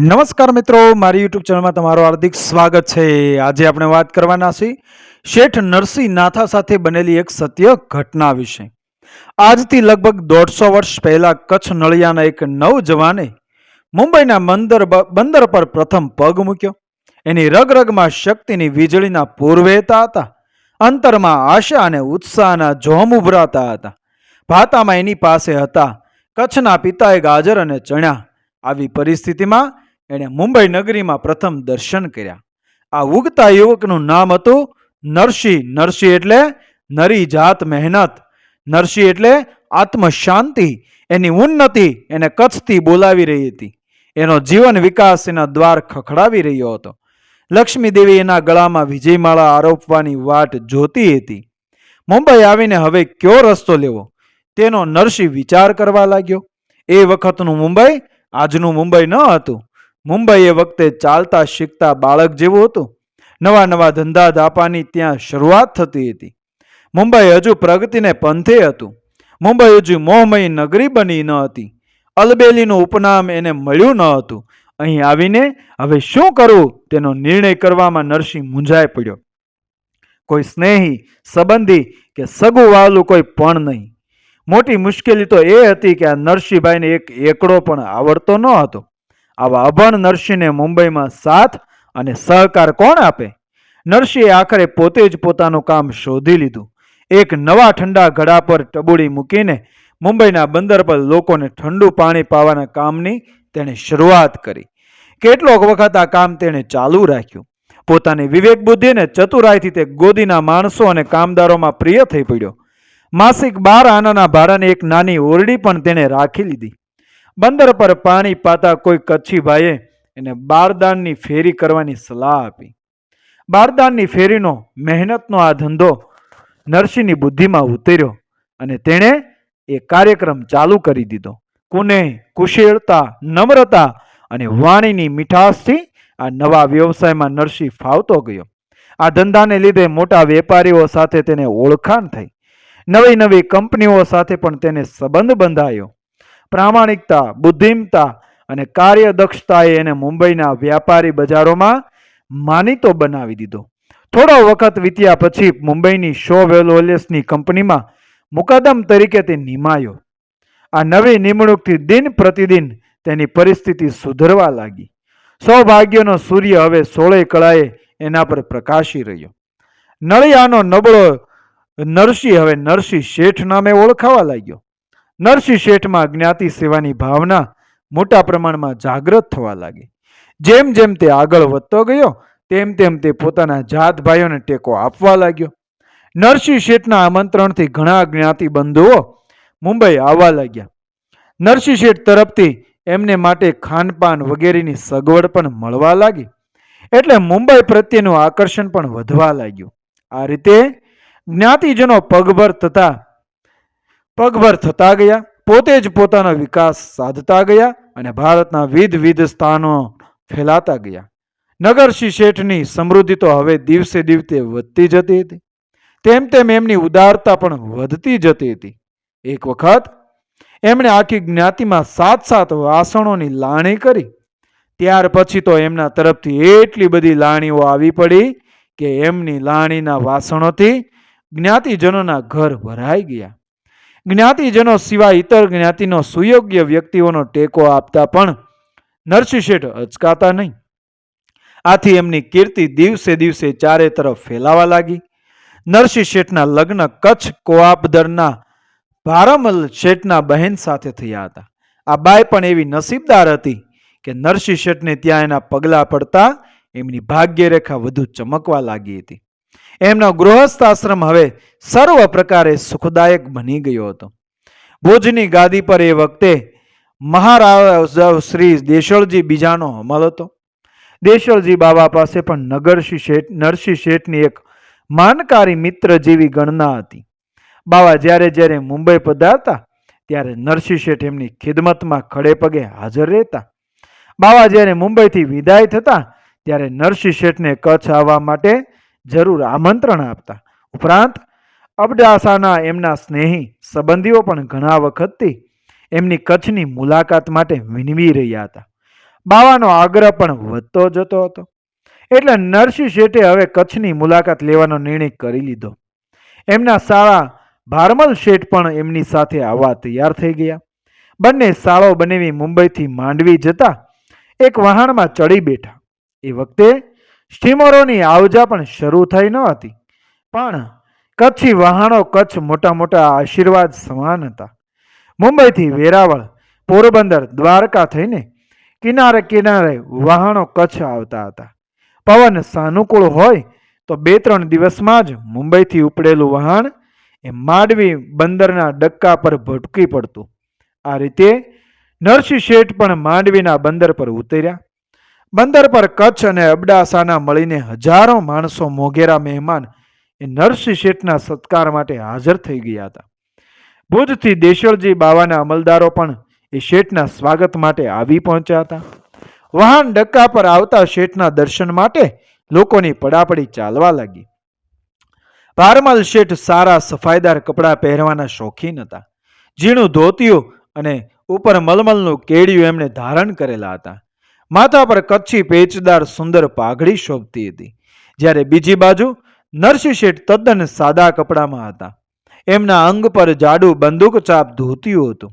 નમસ્કાર મિત્રો, મારી યુટ્યુબ ચેનલમાં તમારું હાર્દિક સ્વાગત છે. આજે આપણે વાત કરવાના છીએ શેઠ નરસિંહ નાથા સાથે બનેલી એક સત્ય ઘટના વિશે. આજથી લગભગ દોઢસો વર્ષ પહેલા કચ્છ નળિયાના એક નવજવાને મુંબઈના બંદર બંદર પર પ્રથમ પગ મૂક્યો. એની રગરગમાં શક્તિની વીજળીના પૂર્વેતા હતા. અંતરમાં આશા અને ઉત્સાહના જોમ ઉભરાતા હતા. ભાતામાં એની પાસે હતા. કચ્છના પિતાએ ગાજર અને ચણ્યા આવી પરિસ્થિતિમાં એણે મુંબઈ નગરીમાં પ્રથમ દર્શન કર્યા. આ ઉગતા યુવકનું નામ હતું નરસિંહ. નરસિંહ એટલે નરી જાત મહેનત. નરસિંહ એટલે આત્મશાંતિ. એની ઉન્નતિ એને કચ્છથી બોલાવી રહી હતી. એનો જીવન વિકાસ એના દ્વાર ખખડાવી રહ્યો હતો. લક્ષ્મીદેવી એના ગળામાં વિજયમાળા આરોપવાની વાટ જોતી હતી. મુંબઈ આવીને હવે કયો રસ્તો લેવો? તેનો નરસિંહ વિચાર કરવા લાગ્યો. એ વખતનું મુંબઈ આજનું મુંબઈ ન હતું. મુંબઈ એ વખતે ચાલતા શીખતા બાળક જેવું હતું. નવા નવા ધંધા ધાપાની ત્યાં શરૂઆત થતી હતી. મુંબઈ હજુ પ્રગતિને પંથે હતું. મુંબઈ હજુ મોહમય નગરી બની ન હતી. અલબેલીનું ઉપનામ એને મળ્યું ન હતું. અહીં આવીને હવે શું કરવું તેનો નિર્ણય કરવામાં નરસિંહ મૂંઝાઈ પડ્યો. કોઈ સ્નેહી, સંબંધી કે સગું વાલું કોઈ પણ નહીં. મોટી મુશ્કેલી તો એ હતી કે આ નરસિંહભાઈને એક એકડો પણ આવડતો ન હતો. આવા અભણ નરસિંહને મુંબઈમાં સાથ અને સહકાર કોણ આપે? નરસિંહે આખરે પોતે જ પોતાનું કામ શોધી લીધું. એક નવા ઠંડા ઘડા પર ટબુડી મૂકીને મુંબઈના બંદર પર લોકોને ઠંડુ પાણી પાવાના કામની તેણે શરૂઆત કરી. કેટલોક વખત આ કામ તેણે ચાલુ રાખ્યું. પોતાની વિવેક બુદ્ધિ અને ચતુરાઈથી તે ગોદીના માણસો અને કામદારોમાં પ્રિય થઈ પડ્યો. માસિક બાર આનાના ભાડાની એક નાની ઓરડી પણ તેણે રાખી લીધી. બંદર પર પાણી પાતા કોઈ કચ્છી ભાઈએ એને બારદાનની ફેરી કરવાની સલાહ આપી. બારદાનની ફેરીનો મહેનતનો આ ધંધો નરસિંહની બુદ્ધિમાં ઉતર્યો અને તેણે એ કાર્યક્રમ ચાલુ કરી દીધો. કુને કુશળતા, નમ્રતા અને વાણીની મીઠાશથી આ નવા વ્યવસાયમાં નરસિંહ ફાવતો ગયો. આ ધંધાને લીધે મોટા વેપારીઓ સાથે તેને ઓળખાણ થઈ. નવી નવી કંપનીઓ સાથે પણ તેને સંબંધ બંધાયો. પ્રામાણિકતા, બુદ્ધિમતા અને કાર્યદક્ષતાએ એને મુંબઈના વ્યાપારી બજારોમાં માનીતો બનાવી દીધો. થોડો વખત વીત્યા પછી મુંબઈની શો વેલોલેસની કંપનીમાં મુકદમ તરીકે તે નિમાયો. આ નવી નિમણૂકથી દિન પ્રતિદિન તેની પરિસ્થિતિ સુધરવા લાગી. સૌભાગ્યનો સૂર્ય હવે સોળે કળાએ એના પર પ્રકાશી રહ્યો. નળિયાનો નબળો નરસિંહ હવે નરસિંહ શેઠ નામે ઓળખાવા લાગ્યો. નરસિંહ શેઠમાં જ્ઞાતિ સેવાની ભાવના મોટા પ્રમાણમાં જાગૃત થવા લાગી. જેમ જેમ તે આગળ વધતો ગયો, તેમ તેમ તે પોતાના જાત ભાઈઓને ટેકો આપવા લાગ્યો. નરસિંહ શેઠના આમંત્રણથી ઘણા જ્ઞાતિ બંધુઓ મુંબઈ આવવા લાગ્યા. નરસિંહ શેઠ તરફથી એમને માટે ખાનપાન વગેરેની સગવડ પણ મળવા લાગી. એટલે મુંબઈ પ્રત્યેનું આકર્ષણ પણ વધવા લાગ્યું. આ રીતે જ્ઞાતિજનો પગભર થતા પગભર થતા ગયા, પોતે જ પોતાનો વિકાસ સાધતા ગયા અને ભારતના વિધ વિધ સ્થાનો ફેલાતા ગયા. નગરસિંહ શેઠની સમૃદ્ધિ તો હવે દિવસે દિવસે વધતી જતી હતી. તેમ તેમ એમની ઉદારતા પણ વધતી જતી હતી. એક વખત એમણે આખી જ્ઞાતિમાં સાત સાત વાસણોની લાણી કરી. ત્યાર પછી તો એમના તરફથી એટલી બધી લાણીઓ આવી પડી કે એમની લાણીના વાસણોથી જ્ઞાતિજનોના ઘર ભરાઈ ગયા. જ્ઞાતિજનો સિવાય ઇતર જ્ઞાતિનો સુયોગ્ય વ્યક્તિઓનો ટેકો આપતા પણ નરસિંહ શેઠ અચકાતા નહીં. આથી એમની કીર્તિ દિવસે દિવસે ચારે તરફ ફેલાવા લાગી. નરસિંહ શેઠના લગ્ન કચ્છ કોઆપદરના ભારમલ શેઠના બહેન સાથે થયા હતા. આ બાઈ પણ એવી નસીબદાર હતી કે નરસિંહ શેઠને ત્યાં એના પગલાં પડતા એમની ભાગ્યરેખા વધુ ચમકવા લાગી હતી. એમનો ગૃહસ્થ આશ્રમ હવે સર્વ પ્રકારે સુખદાયક બની ગયો હતો. ભુજની ગાદી પર એ વખતે મહારાજા શ્રી દેશળજી બીજાનો અમલ હતો. દેશળજી બાબા પાસે પણ નગરસિંહ શેઠ, નરસિંહ શેઠની એક માનકારી મિત્ર જેવી ગણના હતી. બાવા જ્યારે જ્યારે મુંબઈ પધારતા ત્યારે નરસિંહ શેઠ એમની ખિદમતમાં ખડે પગે હાજર રહેતા. બાવા જ્યારે મુંબઈથી વિદાય થતા ત્યારે નરસિંહ શેઠને કચ્છ આવવા માટે જરૂર આમંત્રણ આપતા. ઉપરાંત, અબડાસાના એમના સ્નેહી સંબંધીઓ પણ ઘણા વખતથી એમની કચ્છની મુલાકાત માટે વિનવી રહ્યા હતા. બાવાનો આગ્રહ પણ વધતો જતો હતો. એટલે નરસિંહ શેઠે હવે કચ્છની મુલાકાત લેવાનો નિર્ણય કરી લીધો. એમના શાળા ભારમલ શેઠ પણ એમની સાથે આવવા તૈયાર થઈ ગયા. બંને સાળો બનેવી મુંબઈથી માંડવી જતા એક વહાણમાં ચડી બેઠા. એ વખતે સ્ટીમરોની આવજા પણ શરૂ થઈ ન હતી. પણ કચ્છી વહાણો કચ્છ મોટા મોટા આશીર્વાદ સમાન હતા. મુંબઈથી વેરાવળ, પોરબંદર, દ્વારકા થઈને કિનારે કિનારે વહાણો કચ્છ આવતા હતા. પવન સાનુકૂળ હોય તો બે ત્રણ દિવસમાં જ મુંબઈથી ઉપડેલું વહાણ એ માંડવી બંદરના ડક્કા પર ભટકી પડતું. આ રીતે નરસિંહ શેઠ પણ માંડવીના બંદર પર ઉતર્યા. બંદર પર કચ્છ અને અબડાસાના મળીને હજારો માણસો મોઘેરા મહેમાન એ નરસિંહ શેઠના સત્કાર માટે હાજર થઈ ગયા હતા. ભુજથી દેશળજી બાવાના અમલદારો પણ એ શેઠના સ્વાગત માટે આવી પહોંચ્યા હતા. વાહન ડક્કા પર આવતા શેઠના દર્શન માટે લોકોની પડાપડી ચાલવા લાગી. ભારમલ શેઠ સારા સફાઈદાર કપડાં પહેરવાના શોખીન હતા. ઝીણું ધોતિયું અને ઉપર મલમલનું કેડિયું એમણે ધારણ કરેલા હતા. માથા પર કચ્છી પેચદાર સુંદર પાઘડી શોભતી હતી. જ્યારે બીજી બાજુ નરસિંહ શેઠ તદ્દન સાદા કપડામાં હતા. એમના અંગ પર જાડું બંદૂક ચાપ ધોતિયું હતું.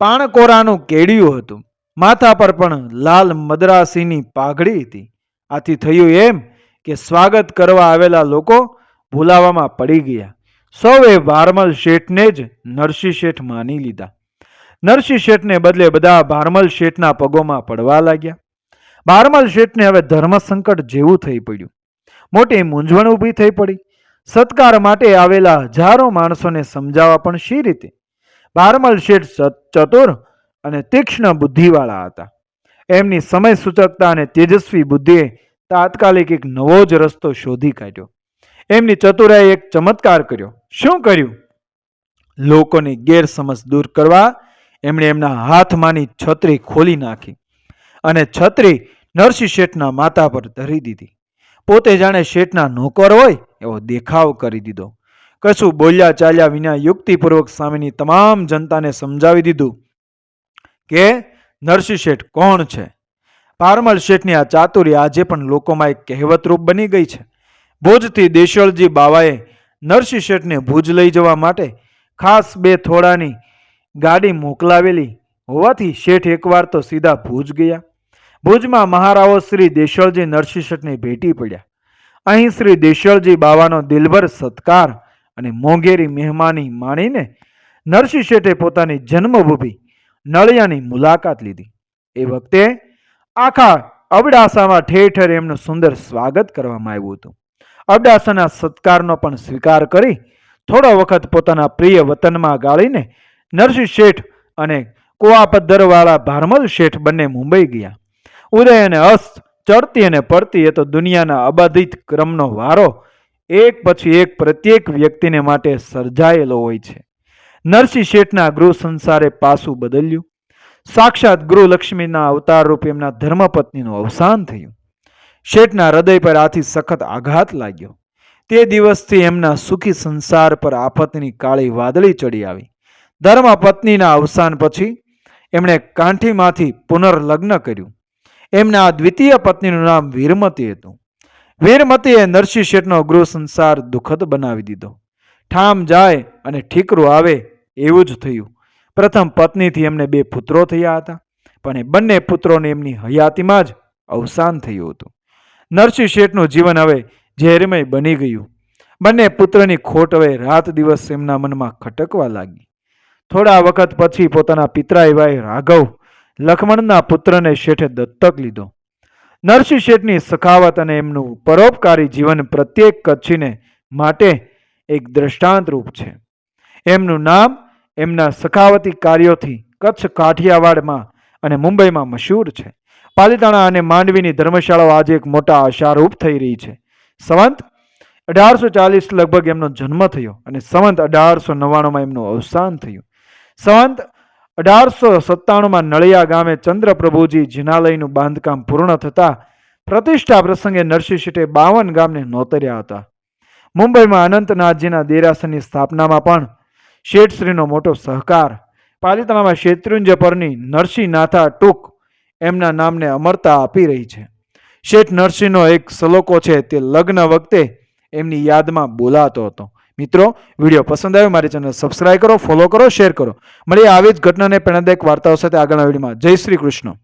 પાણકોરાનું કેડિયું હતું. માથા પર પણ લાલ મદ્રાસીની પાઘડી હતી. આથી થયું એમ કે સ્વાગત કરવા આવેલા લોકો ભૂલાવામાં પડી ગયા. સૌએ વારમલ શેઠને જ નરસિંહ શેઠ માની લીધા. નરસિંહ શેઠને બદલે બધા ભારમલ શેઠના પગોમાં પડવા લાગ્યા. ભારમલ શેઠને હવે ધર્મ સંકટ જેવું થઈ પડ્યું. મોટી મૂંઝવણ ઊભી થઈ પડી. સત્કાર માટે આવેલા હજારો માણસોને સમજાવવા પણ શી રીતે? ભારમલ શેઠ ચતુર અને તીક્ષ્ણ બુદ્ધિવાળા હતા. એમની સમય સૂચકતા અને તેજસ્વી બુદ્ધિએ તાત્કાલિક એક નવો જ રસ્તો શોધી કાઢ્યો. એમની ચતુરાએ એક ચમત્કાર કર્યો. શું કર્યું? લોકોની ગેરસમજ દૂર કરવા એમણે એમના હાથમાંની છત્રી ખોલી નાખી અને છત્રી નરસિંહ શેઠના માથા પર ધરી દીધી. પોતે જાણે શેઠના નોકર હોય એવો દેખાવ કરી દીધો. કશું બોલ્યા ચાલ્યા વિના યુક્તિપૂર્વક સામેની તમામ જનતાને સમજાવી દીધું કે નરસિંહ શેઠ કોણ છે? પારમલ શેઠની આ ચાતુરી આજે પણ લોકોમાં એક કહેવતરૂપ બની ગઈ છે. ભુજથી દેશળજી બાવાએ નરસિંહ શેઠને ભુજ લઈ જવા માટે ખાસ બે થોડાની ગાડી મોકલાવેલી હોવાથી શેઠ એકવાર તો સીધા ભુજ ગયા. ભુજમાં મહારાવો શ્રી દેશળજી નરસિંહ શેઠને ભેટી પડ્યા. અહીં શ્રી દેશળજી બાવાનો દિલભર સત્કાર અને મોંઘેરી મહેમાની માણીને નરસિંહ શેઠે પોતાની જન્મભૂમિ નળિયાની મુલાકાત લીધી. એ વખતે આખા અબડાસામાં ઠેર ઠેર એમનું સુંદર સ્વાગત કરવામાં આવ્યું હતું. અબડાસાના સત્કારનો પણ સ્વીકાર કરી થોડો વખત પોતાના પ્રિય વતનમાં ગાળીને નરસિંહ શેઠ અને કુવાપદ્દરવાળા ભારમલ શેઠ બંને મુંબઈ ગયા. ઉદય અને અસ્ત ચડતી અને પડતી એ તો દુનિયાના અબાધિત ક્રમનો વારો એક પછી એક પ્રત્યેક વ્યક્તિને માટે સર્જાયેલો હોય છે. નરસિંહ શેઠના ગૃહ સંસારે પાસું બદલ્યું. સાક્ષાત ગૃહલક્ષ્મીના અવતાર રૂપે એમના ધર્મપત્નીનું અવસાન થયું. શેઠના હૃદય પર આથી સખત આઘાત લાગ્યો. તે દિવસથી એમના સુખી સંસાર પર આફતની કાળી વાદળી ચડી આવી. ધર્મપત્નીના અવસાન પછી એમણે કાંઠીમાંથી પુનર્લગ્ન કર્યું. એમના આ દ્વિતીય પત્નીનું નામ વીરમતી હતું. વીરમતીએ નરસિંહ શેઠનો ગૃહ સંસાર દુઃખદ બનાવી દીધો. ઠામ જાય અને ઠીકરું આવે એવું જ થયું. પ્રથમ પત્નીથી એમને બે પુત્રો થયા હતા, પણ એ બંને પુત્રોને એમની હયાતીમાં જ અવસાન થયું હતું. નરસિંહ શેઠનું જીવન હવે ઝેરમય બની ગયું. બંને પુત્રની ખોટ હવે રાત દિવસ એમના મનમાં ખટકવા લાગી. થોડા વખત પછી પોતાના પિતરા ભાઈ રાઘવ લખમણના પુત્રને શેઠે દત્તક લીધો. નરસિંહ શેઠની સખાવત અને એમનું પરોપકારી જીવન પ્રત્યેક કચ્છીને માટે એક દ્રષ્ટાંતરૂપ છે. એમનું નામ એમના સખાવતી કાર્યોથી કચ્છ કાઠિયાવાડમાં અને મુંબઈમાં મશહૂર છે. પાલિતાણા અને માંડવીની ધર્મશાળાઓ આજે એક મોટા આશારૂપ થઈ રહી છે. સંવંત અઢારસો ચાલીસ લગભગ એમનો જન્મ થયો અને સંવંત અઢારસો નવ્વાણુંમાં એમનું અવસાન થયું. સંવંત અઢારસો સત્તાણુંમાં નળિયા ગામે ચંદ્રપ્રભુજી જિનાલયનું બાંધકામ પૂર્ણ થતાં પ્રતિષ્ઠા પ્રસંગે નરસિંહ શેઠે બાવન ગામને નોતર્યા હતા. મુંબઈમાં અનંતનાથજીના દેરાસરની સ્થાપનામાં પણ શેઠશ્રીનો મોટો સહકાર, પાલિતાણામાં શેત્રુંજય પરની નરસિંહનાથા ટૂંક એમના નામને અમરતા આપી રહી છે. શેઠ નરસિંહનો એક સલોકો છે તે લગ્ન વખતે એમની યાદમાં બોલાતો હતો. મિત્રો, વીડિયો પસંદ આવ્યો મારી ચેનલ સબસ્ક્રાઇબ કરો ફોલો કરો શેર કરો. મળીએ આવી જ ઘટનાને પ્રેરણાદાયક વાર્તાઓ સાથે આગળના વિડીયોમાં. જય શ્રી કૃષ્ણ.